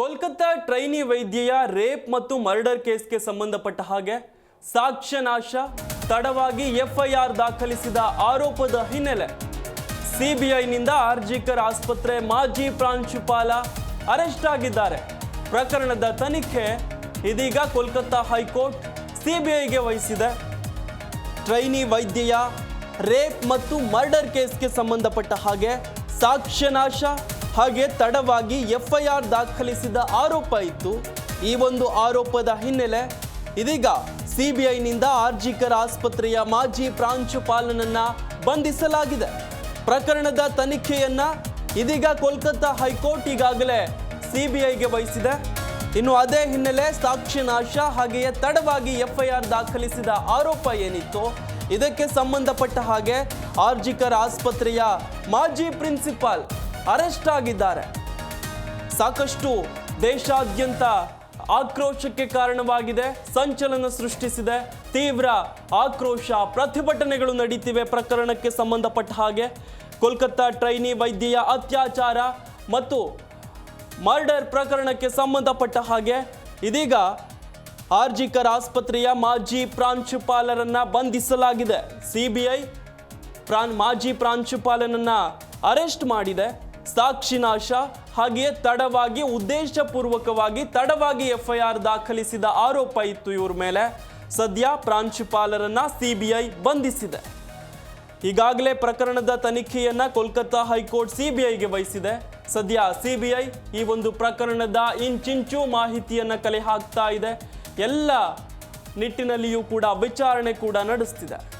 Kolkata trainee ವೈದ್ಯೆಯ rape ಮತ್ತು murder ಕೇಸ್ಗೆ ಸಂಬಂಧಪಟ್ಟ ಹಾಗೆ ಸಾಕ್ಷ್ಯ ನಾಶ ತಡವಾಗಿ ಎಫ್ಐಆರ್ ದಾಖಲಿಸಿದ ಆರೋಪದ ಹಿನ್ನೆಲೆ ಸಿಬಿಐನಿಂದ ಆರ್ಜಿಕರ್ ಆಸ್ಪತ್ರೆ ಮಾಜಿ ಪ್ರಾಂಶುಪಾಲ ಅರೆಸ್ಟ್ ಆಗಿದ್ದಾರೆ. ಪ್ರಕರಣದ ತನಿಖೆ ಇದೀಗ ಕೋಲ್ಕತ್ತಾ ಹೈಕೋರ್ಟ್ ಸಿಬಿಐಗೆ ವಹಿಸಿದೆ. ಟ್ರೈನಿ ವೈದ್ಯೆಯ ರೇಪ್ ಮತ್ತು ಮರ್ಡರ್ ಕೇಸ್ಗೆ ಸಂಬಂಧಪಟ್ಟ ಹಾಗೆ ಸಾಕ್ಷ್ಯನಾಶ ಹಾಗೆ ತಡವಾಗಿ ಎಫ್ಐಆರ್ ದಾಖಲಿಸಿದ ಆರೋಪ ಇತ್ತು. ಈ ಒಂದು ಆರೋಪದ ಹಿನ್ನೆಲೆ ಇದೀಗ ಸಿಬಿಐನಿಂದ ಆರ್ಜಿಕರ್ ಆಸ್ಪತ್ರೆಯ ಮಾಜಿ ಪ್ರಾಂಶುಪಾಲನನ್ನ ಬಂಧಿಸಲಾಗಿದೆ. ಪ್ರಕರಣದ ತನಿಖೆಯನ್ನ ಇದೀಗ ಕೋಲ್ಕತ್ತಾ ಹೈಕೋರ್ಟ್ ಈಗಾಗಲೇ ಸಿಬಿಐಗೆ ವಹಿಸಿದೆ. ಇನ್ನು ಅದೇ ಹಿನ್ನೆಲೆ ಸಾಕ್ಷ್ಯನಾಶ ಹಾಗೆಯೇ ತಡವಾಗಿ ಎಫ್ಐಆರ್ ದಾಖಲಿಸಿದ ಆರೋಪ ಏನಿತ್ತು ಇದಕ್ಕೆ ಸಂಬಂಧಪಟ್ಟ ಹಾಗೆ ಆರ್ಜಿಕರ್ ಆಸ್ಪತ್ರೆಯ ಮಾಜಿ ಪ್ರಿನ್ಸಿಪಾಲ್ ಅರೆಸ್ಟ್ ಆಗಿದ್ದಾರೆ. ಸಾಕಷ್ಟು ದೇಶಾದ್ಯಂತ ಆಕ್ರೋಶಕ್ಕೆ ಕಾರಣವಾಗಿದೆ, ಸಂಚಲನ ಸೃಷ್ಟಿಸಿದೆ, ತೀವ್ರ ಆಕ್ರೋಶ ಪ್ರತಿಭಟನೆಗಳು ನಡೀತಿವೆ ಪ್ರಕರಣಕ್ಕೆ ಸಂಬಂಧಪಟ್ಟ ಹಾಗೆ. ಕೋಲ್ಕತ್ತಾ ಟ್ರೈನಿ ವೈದ್ಯೆಯ ಅತ್ಯಾಚಾರ ಮತ್ತು ಮರ್ಡರ್ ಪ್ರಕರಣಕ್ಕೆ ಸಂಬಂಧಪಟ್ಟ ಹಾಗೆ. ಇದೀಗ ಆರ್ಜಿಕರ್ ಆಸ್ಪತ್ರೆಯ ಮಾಜಿ ಪ್ರಾಂಶುಪಾಲರನ್ನ ಬಂಧಿಸಲಾಗಿದೆ. ಸಿಬಿಐ ಪ್ರಾನ್ ಮಾಜಿ ಪ್ರಾಂಶುಪಾಲನನ್ನ ಅರೆಸ್ಟ್ ಮಾಡಿದೆ. ಸಾಕ್ಷಿನಾಶ ಹಾಗೆಯೇ ತಡವಾಗಿ, ಉದ್ದೇಶಪೂರ್ವಕವಾಗಿ ತಡವಾಗಿ ಎಫ್ಐಆರ್ ದಾಖಲಿಸಿದ ಆರೋಪ ಇತ್ತು ಇವ್ರ ಮೇಲೆ. ಸದ್ಯ ಪ್ರಾಂಶುಪಾಲರನ್ನ ಸಿಬಿಐ ಬಂಧಿಸಿದೆ. ಈಗಾಗಲೇ ಪ್ರಕರಣದ ತನಿಖೆಯನ್ನ ಕೋಲ್ಕತ್ತಾ ಹೈಕೋರ್ಟ್ ಸಿಬಿಐಗೆ ವಹಿಸಿದೆ. ಸದ್ಯ ಸಿಬಿಐ ಈ ಒಂದು ಪ್ರಕರಣದ ಇಂಚಿಂಚು ಮಾಹಿತಿಯನ್ನ ಕಲೆ ಹಾಕ್ತಾ ಇದೆ. ಎಲ್ಲ ನಿಟ್ಟಿನಲ್ಲಿಯೂ ಕೂಡ ವಿಚಾರಣೆ ಕೂಡ ನಡೆಸ್ತಿದೆ.